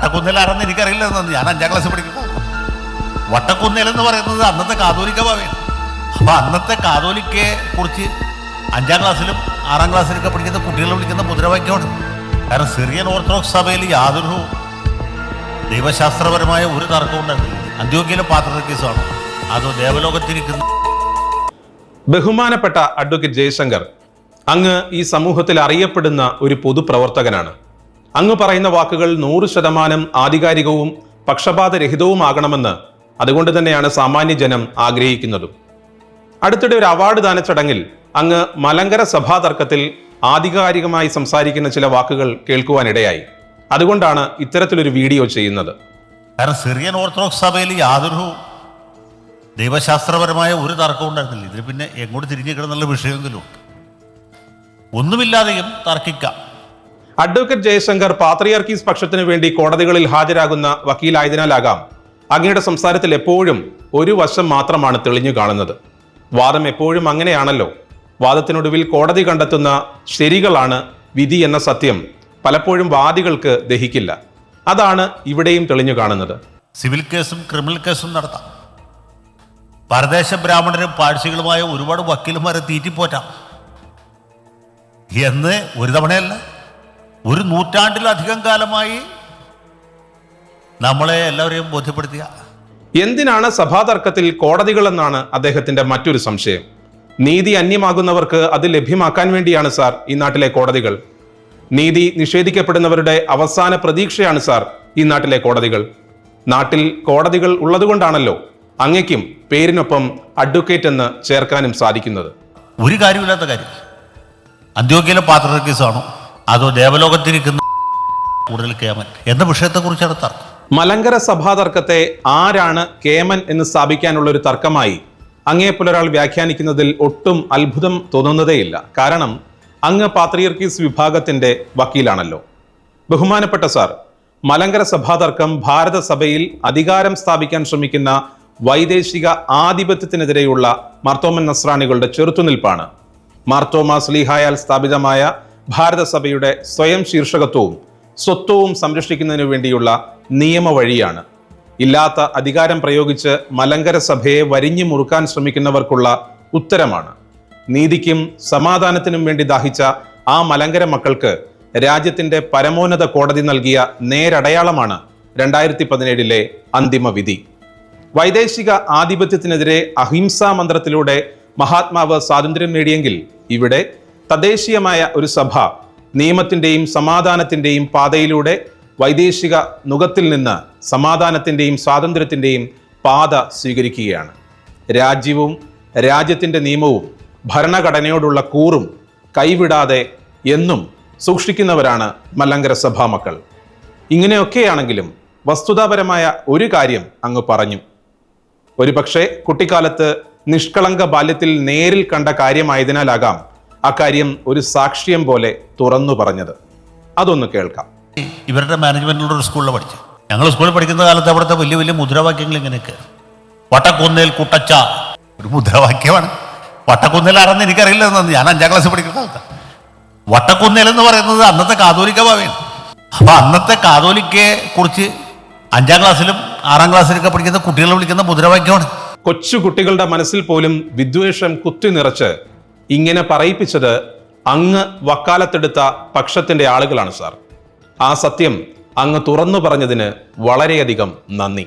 വട്ടക്കുന്നിൽ ആരെന്ന് എനിക്കറിയില്ല എന്ന് ഞാൻ അഞ്ചാം ക്ലാസ് പഠിക്കുന്നു വട്ടക്കുന്നിൽ എന്ന് പറയുന്നത് അന്നത്തെ കാതോലിക്ക ഭാവിയാണ് അപ്പൊ അന്നത്തെ കാതോലിക്കയെ കുറിച്ച് അഞ്ചാം ക്ലാസ്സിലും ആറാം ക്ലാസ്സിലൊക്കെ പഠിക്കുന്ന കുട്ടികളെ വിളിക്കുന്ന മുദ്രാവാക്യമാണ്. കാരണം സിറിയൻ ഓർത്തഡോക്സ് സഭയിൽ യാതൊരു ദൈവശാസ്ത്രപരമായ ഒരു തർക്കവും ഉണ്ടായിരുന്നില്ല. അന്ത്യോഗ്യയിലെ പാത്രക്കേസാണ് അത് ദേവലോകത്തിരിക്കുന്ന. ബഹുമാനപ്പെട്ട അഡ്വക്കേറ്റ് ജയശങ്കർ അങ്ങ് ഈ സമൂഹത്തിൽ അറിയപ്പെടുന്ന ഒരു പൊതുപ്രവർത്തകനാണ്. അങ്ങ് പറയുന്ന വാക്കുകൾ നൂറ് ശതമാനം ആധികാരികവും പക്ഷപാതരഹിതവുമാകണമെന്ന് അതുകൊണ്ട് തന്നെയാണ് സാമാന്യ ജനം ആഗ്രഹിക്കുന്നതും. അടുത്തിടെ ഒരു അവാർഡ് ദാന ചടങ്ങിൽ അങ്ങ് മലങ്കര സഭാ തർക്കത്തിൽ ആധികാരികമായി സംസാരിക്കുന്ന ചില വാക്കുകൾ കേൾക്കുവാനിടയായി. അതുകൊണ്ടാണ് ഇത്തരത്തിലൊരു വീഡിയോ ചെയ്യുന്നത്. കാരണം സിറിയൻ ഓർത്തഡോക്സ് സഭയിൽ യാതൊരു ദൈവശാസ്ത്രപരമായ ഒരു തർക്കവും ഉണ്ടായിരുന്നില്ല. ഇതിന് പിന്നെ എങ്ങോട്ട് തിരിഞ്ഞു കിടന്നുള്ള വിഷയമെങ്കിലും ഒന്നുമില്ലാതെയും തർക്കിക്കാം. അഡ്വക്കേറ്റ് ജയശങ്കർ പാത്രിയാർക്കീസ് പക്ഷത്തിനു വേണ്ടി കോടതികളിൽ ഹാജരാകുന്ന വക്കീലായതിനാലാകാം. അങ്ങയുടെ സംസാരത്തിൽ എപ്പോഴും ഒരു വശം മാത്രമാണ് തെളിഞ്ഞു കാണുന്നത്. വാദം എപ്പോഴും അങ്ങനെയാണല്ലോ. വാദത്തിനൊടുവിൽ കോടതി കണ്ടെത്തുന്ന ശരികളാണ് വിധി എന്ന സത്യം പലപ്പോഴും വാദികൾക്ക് ദഹിക്കില്ല. അതാണ് ഇവിടെയും തെളിഞ്ഞു കാണുന്നത്. സിവിൽ കേസും ക്രിമിനൽ കേസും നടത്താം. പരദേശ ബ്രാഹ്മണരും പാഴ്ചികളുമായ ഒരുപാട് വക്കീലുമാരെ തീറ്റിപ്പോറ്റാം. എന്ന് ഒരു തവണയല്ല. ഒരു നൂറ്റാണ്ടിലധികം കാലമായി നമ്മളെ എല്ലാവരെയും ബോധ്യപ്പെടുത്തിയ എന്തിനാണ് സഭാതർക്കത്തിൽ കോടതികളെന്നാണ് അദ്ദേഹത്തിന്റെ മറ്റൊരു സംശയം? നീതി അന്യമാകുന്നവർക്ക് അത് ലഭ്യമാക്കാൻ വേണ്ടിയാണ് സാർ ഈ നാട്ടിലെ കോടതികൾ. നീതി നിഷേധിക്കപ്പെടുന്നവരുടെ അവസാന പ്രതീക്ഷയാണ് സാർ ഈ നാട്ടിലെ കോടതികൾ. നാട്ടിൽ കോടതികൾ ഉള്ളതുകൊണ്ടാണല്ലോ അങ്ങയ്ക്കും പേരിനൊപ്പം അഡ്വക്കേറ്റ് എന്ന് ചേർക്കാനും സാധിക്കുന്നത്. ഒരു കാര്യമില്ലാത്ത കാര്യം. അന്ത്യോഗ്യയിലെ പാത്ര കേസാണോ അതോ ദേവലോകത്തിരിക്കുന്ന കൂടുതൽ കേമൻ എന്ന വിഷയത്തെക്കുറിച്ചാണ് തർക്കം. മലങ്കര സഭാ തർക്കത്തെ ആരാണ് കേമൻ എന്ന് സ്ഥാപിക്കാനുള്ള ഒരു തർക്കമായി അങ്ങേ പുലരാൾ വ്യാഖ്യാനിക്കുന്നതിൽ ഒട്ടും അത്ഭുതം തോന്നുന്നതേയില്ല. കാരണം അങ്ങ് പാത്രിയർക്കീസ് വിഭാഗത്തിന്റെ വക്കീലാണല്ലോ. ബഹുമാനപ്പെട്ട സാർ മലങ്കര സഭാ തർക്കം ഭാരതസഭയിൽ അധികാരം സ്ഥാപിക്കാൻ ശ്രമിക്കുന്ന വൈദേശിക ആധിപത്യത്തിനെതിരെയുള്ള മാർത്തോമൻ നസ്രാണികളുടെ ചെറുത്തുനിൽപ്പാണ്. മാർത്തോമ സ്ലീഹായാൽ സ്ഥാപിതമായ ഭാരതസഭയുടെ സ്വയം ശീർഷകത്വവും സ്വത്വവും സംരക്ഷിക്കുന്നതിനു വേണ്ടിയുള്ള നിയമവഴിയാണ്. ഇല്ലാത്ത അധികാരം പ്രയോഗിച്ച് മലങ്കര സഭയെ വരിഞ്ഞു മുറുക്കാൻ ശ്രമിക്കുന്നവർക്കുള്ള ഉത്തരമാണ്. നീതിക്കും സമാധാനത്തിനും വേണ്ടി ദാഹിച്ച ആ മലങ്കര മക്കൾക്ക് രാജ്യത്തിന്റെ പരമോന്നത കോടതി നൽകിയ നേരടയാളമാണ് രണ്ടായിരത്തി പതിനേഴിലെ അന്തിമ വിധി. വൈദേശിക ആധിപത്യത്തിനെതിരെ അഹിംസാ മന്ത്രത്തിലൂടെ മഹാത്മാവ് സ്വാതന്ത്ര്യം നേടിയെങ്കിൽ ഇവിടെ തദ്ദേശീയമായ ഒരു സഭ നിയമത്തിന്റെയും സമാധാനത്തിന്റെയും പാതയിലൂടെ വൈദേശിക നുഖത്തിൽ നിന്ന് സമാധാനത്തിന്റെയും സ്വാതന്ത്ര്യത്തിന്റെയും പാത സ്വീകരിക്കുകയാണ്. രാജ്യവും രാജ്യത്തിന്റെ നിയമവും ഭരണഘടനയോടുള്ള കൂറും കൈവിടാതെ എന്നും സൂക്ഷിക്കുന്നവരാണ് മലങ്കര സഭാ മക്കൾ. ഇങ്ങനെയൊക്കെയാണെങ്കിലും വസ്തുതാപരമായ ഒരു കാര്യം അങ്ങ് പറഞ്ഞു. ഒരുപക്ഷെ കുട്ടിക്കാലത്ത് നിഷ്കളങ്ക ബാല്യത്തിൽ നേരിൽ കണ്ട കാര്യമായതിനാലാകാം അക്കാര്യം ഒരു സാക്ഷ്യം പോലെ തുറന്നു പറഞ്ഞത്. അതൊന്ന് കേൾക്കാം. ഇവരുടെ മാനേജ്മെന്റിലുള്ള ഒരു സ്കൂളിൽ പഠിച്ചു. ഞങ്ങൾ സ്കൂളിൽ പഠിക്കുന്ന കാലത്ത് അവിടുത്തെ വലിയ വലിയ മുദ്രാവാക്യങ്ങൾ ഇങ്ങനെയൊക്കെ. വട്ടക്കുന്നേൽ കുട്ടച്ച. ഒരു മുദ്രാവാക്യമാണ്. വട്ടക്കുന്നേൽ ആരെന്ന് എനിക്കറിയില്ല എന്ന് ഞാൻ അഞ്ചാം ക്ലാസ് പഠിക്കുന്ന കാലത്ത്. വട്ടക്കുന്നേൽ എന്ന് പറയുന്നത് അന്നത്തെ കാതോലിക്ക ഭാവിയാണ്. അപ്പൊ അന്നത്തെ കാതോലിക്കയെ കുറിച്ച് അഞ്ചാം ക്ലാസ്സിലും ആറാം ക്ലാസ്സിലൊക്കെ പഠിക്കുന്ന കുട്ടികളെ വിളിക്കുന്ന മുദ്രാവാക്യമാണ്. കൊച്ചു കുട്ടികളുടെ മനസ്സിൽ പോലും വിദ്വേഷം കുത്തി നിറച്ച് ഇങ്ങനെ പറയിപ്പിച്ചത് അങ്ങ് വക്കാലത്തെടുത്ത പക്ഷത്തിന്റെ ആളുകളാണ് സാർ. ആ സത്യം അങ്ങ് തുറന്നു പറഞ്ഞതിന് വളരെയധികം നന്ദി.